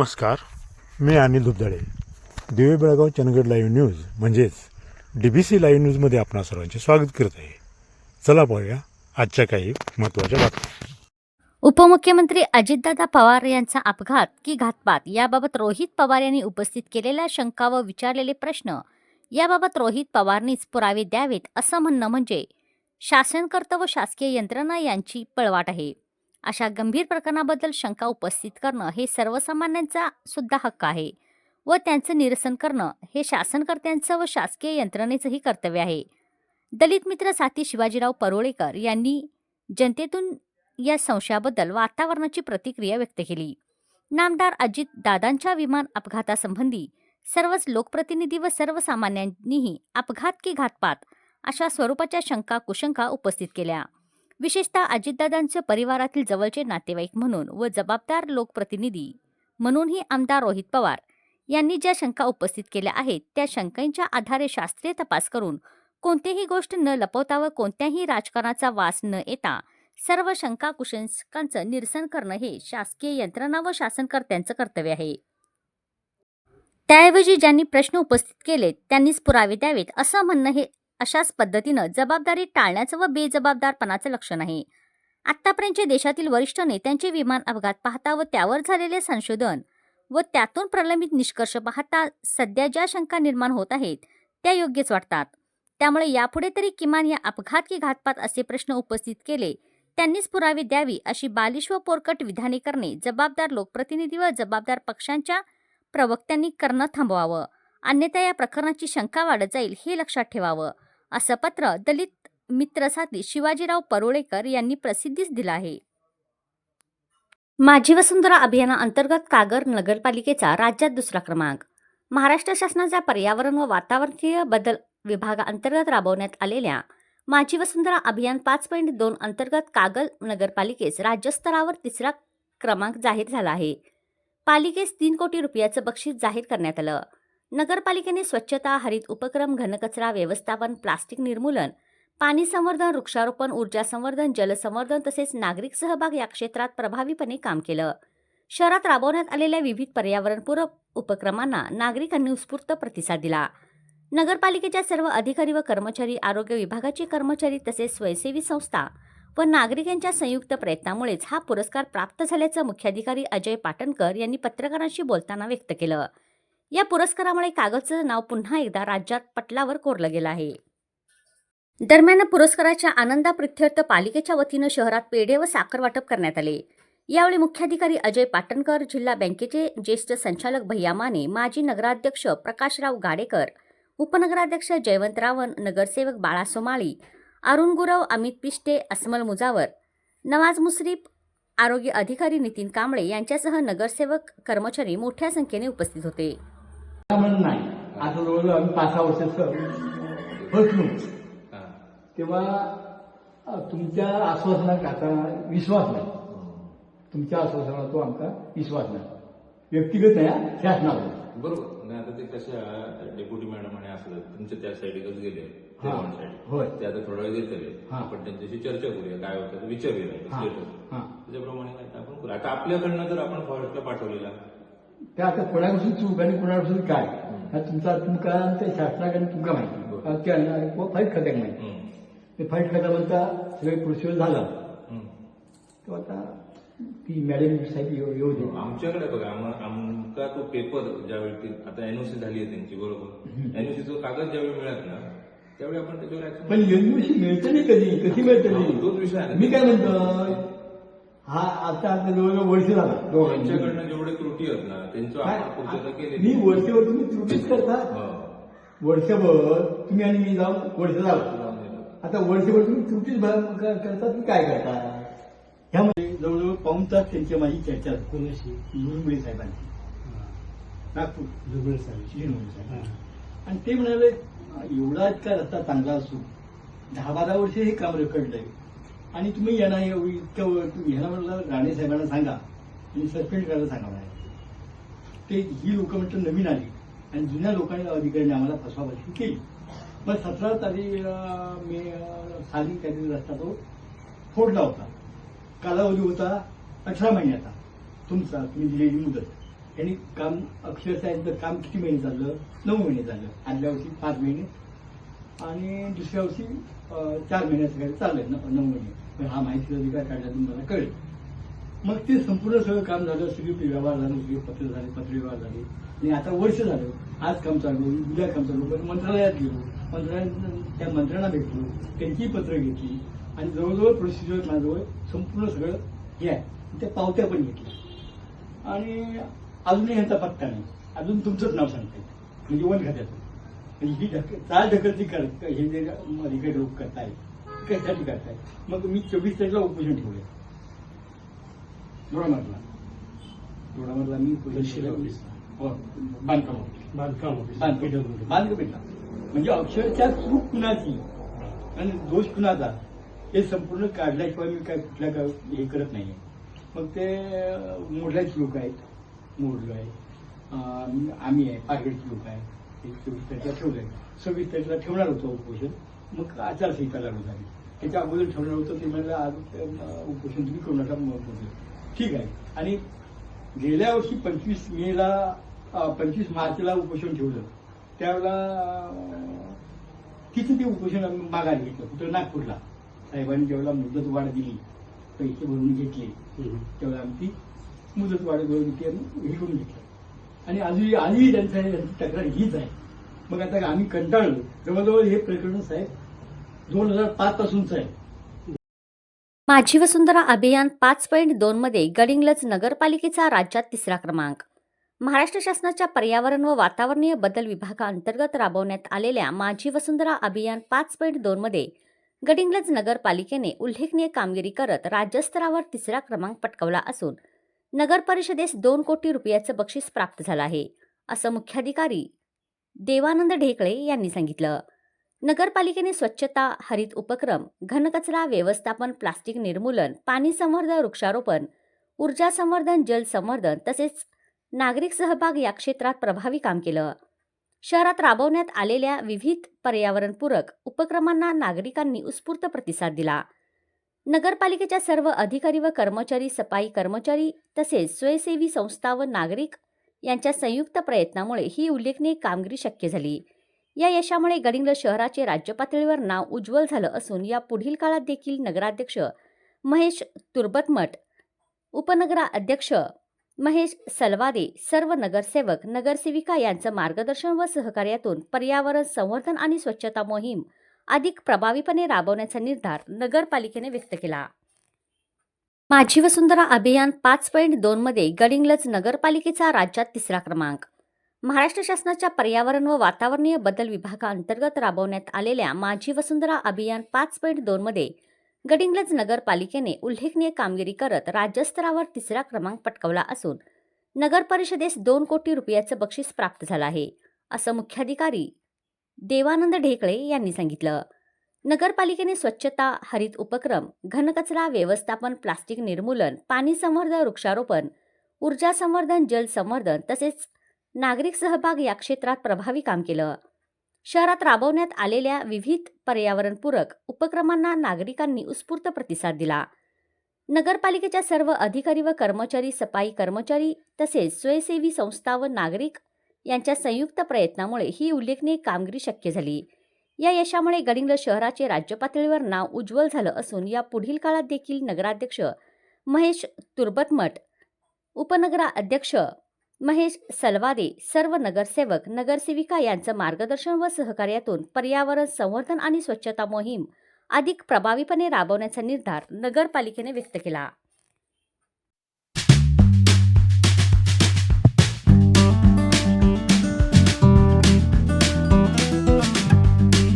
नमस्कार. मी अनिल दुबदळे दिवे Belgaum Chandgad live news म्हणजेच डी बी सी लाईव्ह न्यूजमध्ये आपणा सर्वांचे स्वागत करत आहे. चला पाहूया आजच्या काही महत्त्वाच्या बातम्या. उपमुख्यमंत्री अजितदादा पवार यांचा अपघात की घातपात याबाबत रोहित पवार यांनी उपस्थित केलेल्या शंका व विचारलेले प्रश्न याबाबत रोहित पवारनीच पुरावे द्यावेत असं म्हणणं म्हणजे शासनकर्ता व शासकीय यंत्रणा यांची पळवाट आहे. अशा गंभीर प्रकरणाबद्दल शंका उपस्थित करणं हे सर्वसामान्यांचा सुद्धा हक्क आहे व त्यांचं निरसन करणं हे शासनकर्त्यांचं व शासकीय यंत्रणेचंही कर्तव्य आहे. दलित मित्र साथी शिवाजीराव परोळेकर यांनी जनतेतून या संशयाबद्दल वातावरणाची प्रतिक्रिया व्यक्त केली. नामदार अजित दादांच्या विमान अपघातासंबंधी सर्वच लोकप्रतिनिधी व सर्वसामान्यांनीही अपघात की घातपात अशा स्वरूपाच्या शंका कुशंका उपस्थित केल्या. विशेषतः अजितदादांचे परिवारातील जवळचे नातेवाईक म्हणून व जबाबदार लोकप्रतिनिधी म्हणूनही आमदार रोहित पवार यांनी ज्या शंका उपस्थित केल्या आहेत त्या शंकांच्या आधारे शास्त्रीय तपास करून कोणतीही गोष्ट न लपवता व कोणत्याही राजकारणाचा वास न येता सर्व शंका कुशंकांचं निरसन करणं हे शासकीय यंत्रणा व शासनकर्त्यांचं कर्तव्य आहे. त्याऐवजी ज्यांनी प्रश्न उपस्थित केलेत त्यांनीच पुरावे द्यावेत असं म्हणणं हे अशाच पद्धतीनं जबाबदारी टाळण्याचं व बेजबाबदारपणाचं लक्षण आहे. आत्तापर्यंतचे देशातील वरिष्ठ नेत्यांचे विमान अपघात पाहता व त्यावर झालेले संशोधन व त्यातून प्रलंबित निष्कर्ष पाहता सध्या ज्या शंका निर्माण होत आहेत त्या योग्यच वाटतात. त्यामुळे यापुढे तरी किमान या अपघात की घातपात असे प्रश्न उपस्थित केले त्यांनीच पुरावे द्यावी अशी बालिश व पोरकट विधाने करणे जबाबदार लोकप्रतिनिधी व जबाबदार पक्षांच्या प्रवक्त्यांनी करणं थांबवावं. अन्यथा या प्रकरणाची शंका वाढत जाईल हे लक्षात ठेवावं. असं पत्र दलित मित्र साथी शिवाजीराव परोळेकर यांनी प्रसिद्धीस दिलं आहे. माझी वसुंधरा अभियानाअंतर्गत कागर नगरपालिकेचा राज्यात दुसरा क्रमांक. महाराष्ट्र शासनाच्या पर्यावरण व वातावरणीय बदल विभागाअंतर्गत राबवण्यात आलेल्या माझी वसुंधरा अभियान पाच पॉईंट दोन अंतर्गत कागल नगरपालिकेस राज्यस्तरावर तिसरा क्रमांक जाहीर झाला आहे. पालिकेस तीन कोटी रुपयाचं बक्षीस जाहीर करण्यात आलं. नगरपालिकेने स्वच्छता हरित उपक्रम घनकचरा व्यवस्थापन प्लास्टिक निर्मूलन पाणी संवर्धन वृक्षारोपण ऊर्जा संवर्धन जलसंवर्धन तसेच नागरिक सहभाग या क्षेत्रात प्रभावीपणे काम केलं. शहरात राबवण्यात आलेल्या विविध पर्यावरणपूरक उपक्रमांना नागरिकांनी उत्स्फूर्त प्रतिसाद दिला. नगरपालिकेच्या सर्व अधिकारी व कर्मचारी आरोग्य विभागाचे कर्मचारी तसेच स्वयंसेवी संस्था व नागरिकांच्या संयुक्त प्रयत्नामुळेच हा पुरस्कार प्राप्त झाल्याचं मुख्याधिकारी अजय पाटणकर यांनी पत्रकारांशी बोलताना व्यक्त केलं. या पुरस्कारामुळे कागदचं नाव पुन्हा एकदा राज्यात पटलावर कोरलं गेलं आहे. दरम्यान पुरस्काराच्या आनंदाप्रित्यर्थ पालिकेच्या वतीनं शहरात पेढे व साखर वाटप करण्यात आले. यावेळी मुख्याधिकारी अजय पाटणकर जिल्हा बँकेचे ज्येष्ठ संचालक भैया माने माजी नगराध्यक्ष प्रकाशराव गाडेकर उपनगराध्यक्ष जयवंत रावण नगरसेवक बाळा सोमाळी अरुण गुरव अमित पिष्टे अस्मल मुजावर नवाज मुसरीफ आरोग्य अधिकारी नितीन कांबळे यांच्यासह नगरसेवक कर्मचारी मोठ्या संख्येने उपस्थित होते. म्हणून नाही. आता जवळजवळ आम्ही पाच सहा वर्षाचं बसलो. तेव्हा तुमच्या आश्वासनात आता विश्वास नाही. तुमच्या आश्वासनावर तो आमचा विश्वास नाही. व्यक्तिगत नाही हा, शासनावर. बरोबर. नाही आता ते कशा डेप्युटी मॅडम आणि असं तुमच्या त्या साईडच गेले हा. होय. ते आता थोडा वेळ देतले हा. आपण त्यांच्याशी चर्चा करूया काय होतं विचारूया. त्याच्याप्रमाणे आपण करू. आता आपल्याकडनं जर आपण फॉरेस्टला पाठवलेला ते आता कोणापासून चूक आणि कोणापासून काय? हा तुमचा तुमका त्या शासनाकडे तुमका माहिती. त्या फाईट खात्याक माहिती. ते फाईट खाता म्हणता सगळे प्रोसिजर झाला. तो आता ती मॅडम साहेब येऊ दे. आमच्याकडे बघा आम- आमका तो पेपर ज्यावेळी ती आता एनओसी झाली आहे त्यांची बरोबर? एनओसीचा कागद ज्यावेळी मिळत ना त्यावेळी आपण त्याच्यावर पण एनओसी मिळतं नाही कधी? कधी मिळतं नाही? तोच विषय. मी काय म्हणतो हा आता आता जवळजवळ वर्ष झाला. दोघांची. त्यांच्याकडनं जेवढे त्रुटी आहेत ना त्यांचं काय? आपण पूर्तता केली मी वर्षभर तुम्ही त्रुटीच करता. हो. वर्षभर तुम्ही आणि मी जाऊन वर्ष दिलं. आता वर्षभर तुम्ही त्रुटीच क- करता तुम्ही काय करता? ह्यामध्ये जवळजवळ पाऊन तास त्यांची माझी चर्चा. कोणाशी मुरमुळे साहेबांची. नागपूर. जुगल साहेब. शिरमुळे साहेब. आणि ते म्हणाले एवढा इतका रस्ता चांगला असून दहा बारा वर्ष हे काम रखडलंय. आणि तुम्ही यांना तुम्ही ह्याला म्हटलं राणे साहेबांना सांगा आणि सस्पेंड करायला सांगा म्हणाले. ते ही लोक म्हटलं नवीन आली. आणि जुन्या लोकांनी अधिकाऱ्यांनी आम्हाला फसवाफसवी केली. मग सतरा तारीख मे साली काहीतरी रस्ता तो फोडला होता. कालावधी होता अठरा महिन्याचा. तुमचा तुम्ही दिलेली मुदत. त्यांनी काम अक्षरशः काम किती महिने चाललं? नऊ महिने चाललं आदल्या वर्षी पाच महिने. आणि दुसऱ्या वर्षी चार महिन्याचं काही चाललंय. ना नऊ महिने. पण हा माहितीचा अधिकार काढल्यातून मला कळेल. मग ते संपूर्ण सगळं काम झालं सगळी व्यवहार झाले सगळी पत्र झाले पत्रव्यवहार झाले. आणि आता वर्ष झालं आज काम चालू उद्या काम चालू पण मंत्रालयात गेलो. मंत्रालयात त्या मंत्र्यांना भेटलो त्यांची पत्र घेतली. आणि जवळजवळ प्रोसिजर माझ्याजवळ संपूर्ण सगळं हे आहे. त्या पावत्या पण घेतल्या. आणि अजूनही यांचा पत्ता नाही. अजून तुमचंच नाव सांगते. म्हणजे वन खात्याचं. म्हणजे ही ढक चाल ढकलती कर हे जे अधिकारी लोक करतायत कशासाठी करतायत? मग मी चोवीस तारीखला उपोषण ठेवलं दोडामार्गला दोडामार्गला मी. हो, बांधकाम बांधकाम म्हणजे अक्षरशः चूक कुणाची? आणि दोष कुणाचा? हे संपूर्ण काढल्याशिवाय मी काय कुठल्या काय हे करत नाहीये. मग ते मोडल्याची लोक आहेत. मोडलो आहे. आम्ही आहे पारगडची लोक आहे चोवीस तारखेला ठेवलंय. सव्वीस तारखेला ठेवणार होतं उपोषण. मग आचारसंहिता लागू झाली. त्याच्या अगोदर ठेवणार होतं ते अं, उपोषण तुम्ही करू नका. ठीक आहे. आणि गेल्या वर्षी पंचवीस मेला पंचवीस मार्चला उपोषण ठेवलं. त्यावेळेला तिथे ते उपोषण आम्ही माघारी घेतलं कुठं? नागपूरला. साहेबांनी जेवढा मुदत वाढ दिली पैसे भरून घेतले हम्म. तेव्हा आम्ही ती मुदत वाढ भरून हे करून घेतलं. आणि आजही आजही त्यांचं त्यांची तक्रार हीच आहे. मग आता आम्ही कंटाळलो. जवळजवळ हे प्रकरण साहेब दोन हजार पाच पासूनच आहे. माझी वसुंधरा अभियान पाच पॉईंट दोनमध्ये गडिंग्लज नगरपालिकेचा राज्यात तिसरा क्रमांक. महाराष्ट्र शासनाच्या पर्यावरण व वातावरणीय बदल विभागाअंतर्गत राबवण्यात आलेल्या माझी वसुंधरा अभियान पाच पॉईंट दोनमध्ये गडिंग्लज नगरपालिकेने उल्लेखनीय कामगिरी करत राज्यस्तरावर तिसरा क्रमांक पटकावला असून नगर परिषदेस दोन कोटी रुपयाचं बक्षीस प्राप्त झालं आहे असं मुख्याधिकारी देवानंद ढेकळे यांनी सांगितलं. नगरपालिकेने स्वच्छता हरित उपक्रम घनकचरा व्यवस्थापन प्लास्टिक निर्मूलन पाणी संवर्धन वृक्षारोपण ऊर्जा संवर्धन जल संवर्धन तसेच नागरिक सहभाग या क्षेत्रात प्रभावी काम केलं. शहरात राबवण्यात आलेल्या विविध पर्यावरणपूरक उपक्रमांना नागरिकांनी उत्स्फूर्त प्रतिसाद दिला. नगरपालिकेच्या सर्व अधिकारी व कर्मचारी सफाई कर्मचारी तसेच स्वयंसेवी संस्था व नागरिक यांच्या संयुक्त प्रयत्नामुळे ही उल्लेखनीय कामगिरी शक्य झाली. या यशामुळे गडिंग्लज शहराचे राज्य पातळीवर नाव उज्ज्वल झालं असून या पुढील काळात देखील नगराध्यक्ष महेश तुर्बतमठ उपनगरा अध्यक्ष महेश सलवादे सर्व नगरसेवक नगरसेविका यांचं मार्गदर्शन व सहकार्यातून पर्यावरण संवर्धन आणि स्वच्छता मोहीम अधिक प्रभावीपणे राबवण्याचा निर्धार नगरपालिकेने व्यक्त केला. माझी वसुंधरा अभियान पाच पॉईंट दोनमध्ये गडिंग्लज नगरपालिकेचा राज्यात तिसरा क्रमांक महाराष्ट्र शासनाच्या पर्यावरण व वातावरणीय बदल विभागाअंतर्गत राबवण्यात आलेल्या माझी वसुंधरा अभियान पाच पॉईंट दोनमध्ये गडिंग्लज नगरपालिकेने उल्लेखनीय कामगिरी करत राज्यस्तरावर तिसरा क्रमांक पटकावला असून नगर परिषदेस दोन कोटी रुपयाचं बक्षीस प्राप्त झालं आहे असं मुख्याधिकारी देवानंद ढेकळे यांनी सांगितलं. नगरपालिकेने स्वच्छता हरित उपक्रम घनकचरा व्यवस्थापन प्लास्टिक निर्मूलन पाणी संवर्धन वृक्षारोपण ऊर्जा संवर्धन जल संवर्धन तसेच नागरिक सहभाग या क्षेत्रात प्रभावी काम केलं. शहरात राबवण्यात आलेल्या विविध पर्यावरणपूरक उपक्रमांना नागरिकांनी उत्स्फूर्त प्रतिसाद दिला. नगरपालिकेच्या सर्व अधिकारी व कर्मचारी सफाई कर्मचारी तसेच स्वयंसेवी संस्था व नागरिक यांच्या संयुक्त प्रयत्नामुळे ही उल्लेखनीय कामगिरी शक्य झाली. या यशामुळे गडिंग्लज शहराचे राज्य पातळीवर नाव उज्ज्वल झालं असून या पुढील काळात देखील नगराध्यक्ष महेश तुर्बतमठ उपनगरा अध्यक्ष महेश सलवादे सर्व नगरसेवक नगरसेविका यांचं मार्गदर्शन व सहकार्यातून पर्यावरण संवर्धन आणि स्वच्छता मोहीम अधिक प्रभावीपणे राबवण्याचा निर्धार नगरपालिकेने व्यक्त केला.